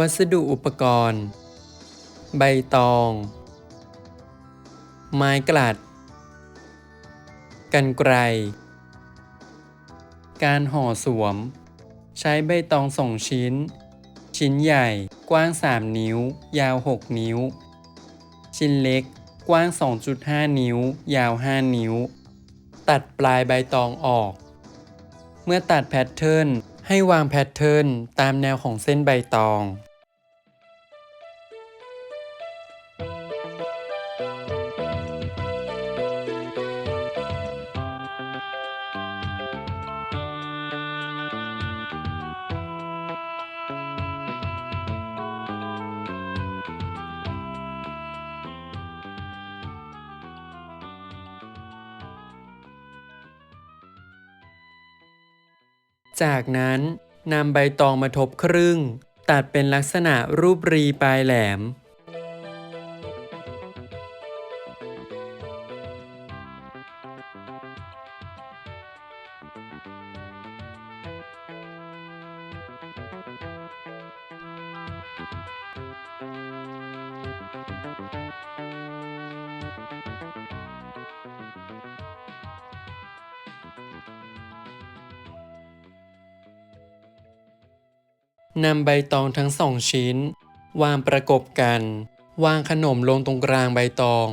วัสดุอุปกรณ์ ใบตอง ไม้กลัด กันไกร การห่อสวม ใช้ใบตองสองชิ้น ชิ้นใหญ่กว้าง 3 นิ้ว ยาว 6 นิ้ว ชิ้นเล็กกว้าง 2.5 นิ้ว ยาว 5 นิ้ว ตัดปลายใบตองออก เมื่อตัดแพทเทิร์นให้วางแพทเทิร์นตามแนวของเส้นใบตอง จากนั้นนำใบตองมาทบครึ่ง ตัดเป็นลักษณะรูปรีปลายแหลม นำใบตองทั้งสองชิ้น วางประกบกัน วางขนมลงตรงกลางใบตอง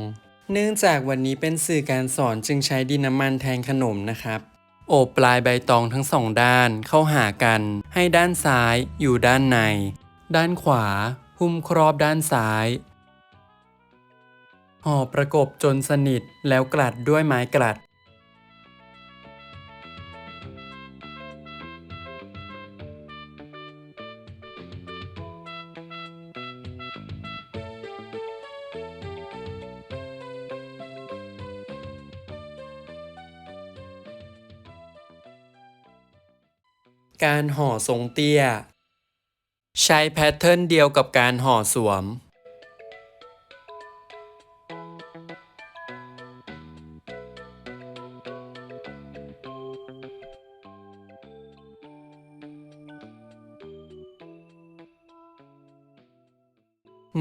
เนื่องจากวันนี้เป็นสื่อการสอนจึงใช้ดินน้ำมันแทนขนมนะครับ โอบปลายใบตองทั้งสองด้านเข้าหากัน ให้ด้านซ้ายอยู่ด้านใน ด้านขวา หุ้มครอบด้านซ้ายห่อประกบจนสนิทแล้วกลัดด้วยไม้กลัด การห่อทรงเตี้ย ใช้แพทเทิร์นเดียวกับการห่อสวม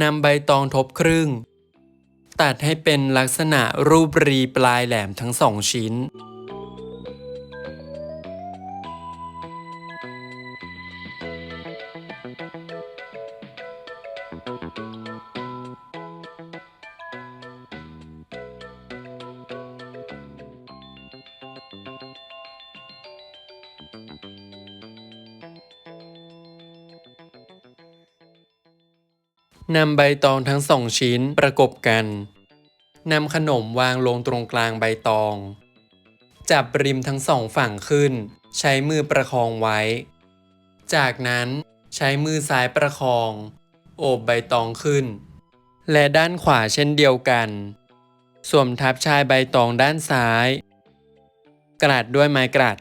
นำใบตองทบครึ่ง ตัดให้เป็นลักษณะรูปรีปลายแหลมทั้งสองชิ้น นำใบตองทั้งสองชิ้นประกบกันนำขนมวางลงตรงกลางใบตอง จับริมทั้งสองฝั่งขึ้น ใช้มือประคองไว้ จากนั้นใช้มือซ้ายประคอง โอบใบตองขึ้น และด้านขวาเช่นเดียวกัน สวมทับชายใบตองด้านซ้าย กระดด้วยไม้กลัด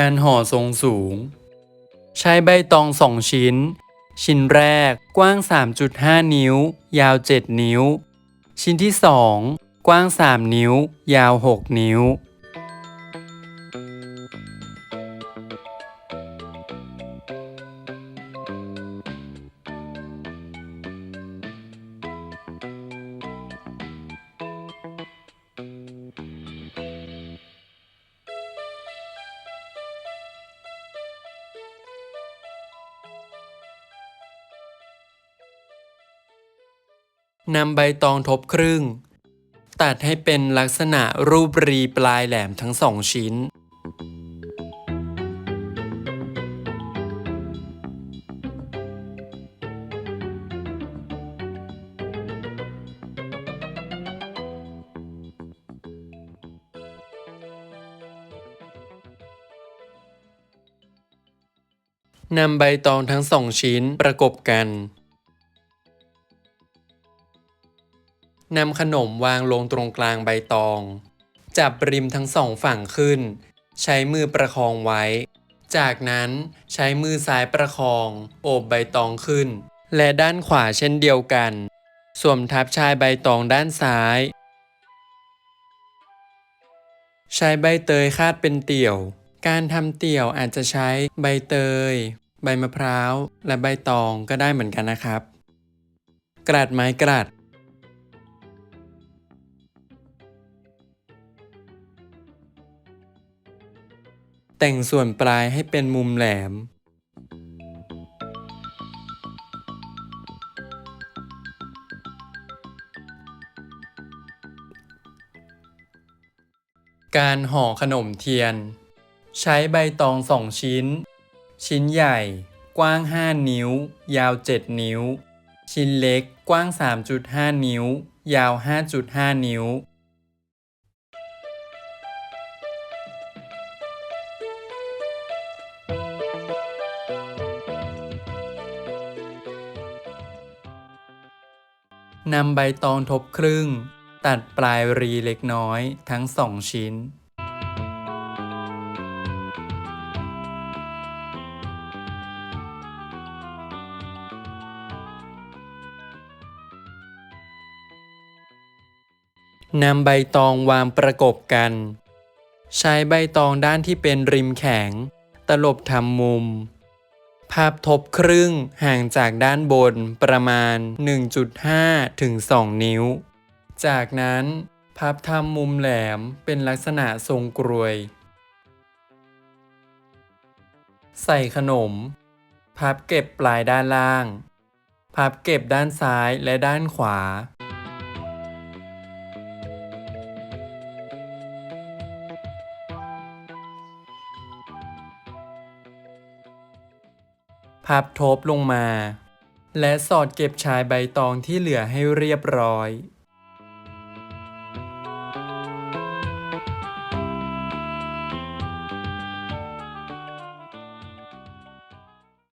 การห่อทรงสูง ใช้ใบตองสองชิ้น ชิ้นแรกกว้าง 3.5 นิ้ว ยาว 7 นิ้ว ชิ้นที่ 2 กว้าง 3 นิ้ว ยาว 6 นิ้ว นำใบตองทบครึ่ง ตัดให้เป็นลักษณะรูปรีปลายแหลมทั้งสองชิ้น นำใบตองทั้งสองชิ้นประกบกัน นำขนมวางลงตรงกลางใบตอง จับริมทั้งสองฝั่งขึ้น ใช้มือประคองไว้ จากนั้นใช้มือซ้ายประคอง โอบใบตองขึ้น และด้านขวาเช่นเดียวกัน สวมทับชายใบตองด้านซ้าย ใช้ใบเตยคาดเป็นเตี่ยว การทำเตี่ยวอาจจะใช้ใบเตย ใบมะพร้าว และใบตองก็ได้เหมือนกันนะครับ กระดไม้กระด แต่งส่วนปลายให้เป็นมุมแหลม การห่อขนมเทียน ใช้ใบตองสองชิ้น ชิ้นใหญ่ กว้าง 5 นิ้ว ยาว 7 นิ้ว ชิ้นเล็กกว้าง 3.5 นิ้ว ยาว 5.5 นิ้ว นำใบตองทบครึ่ง ตัดปลายรีเล็กน้อยทั้งสองชิ้น นำใบตองวางประกบกัน ใช้ใบตองด้านที่เป็นริมแข็ง ตลบทำมุม พับทบครึ่งห่างจากด้านบนประมาณ 1.5 ถึง 2 นิ้ว จากนั้นพับทำมุมแหลมเป็นลักษณะทรงกรวย ใส่ขนม พับเก็บปลายด้านล่าง พับเก็บด้านซ้ายและด้านขวา พับทบลงมา และสอดเก็บชายใบตองที่เหลือให้เรียบร้อย